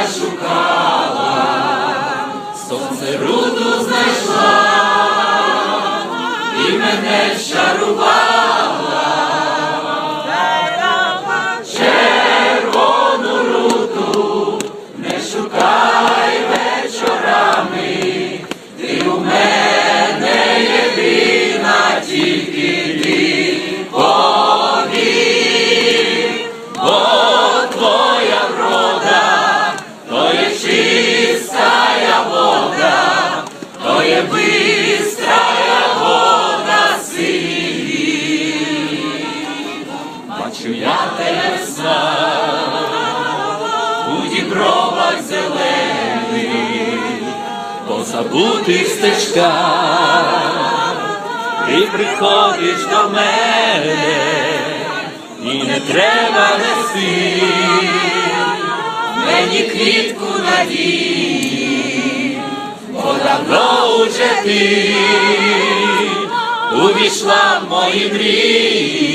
я шукала, сонце руду знайшла і мене щарувала, червону руду не шукала. Бачу я тебе сна, у дібровах зелених, по забутих стежках, ти приходиш до мене, і не треба нести. Мені квітку надії, бо давно уже ти увійшла в мої мрії.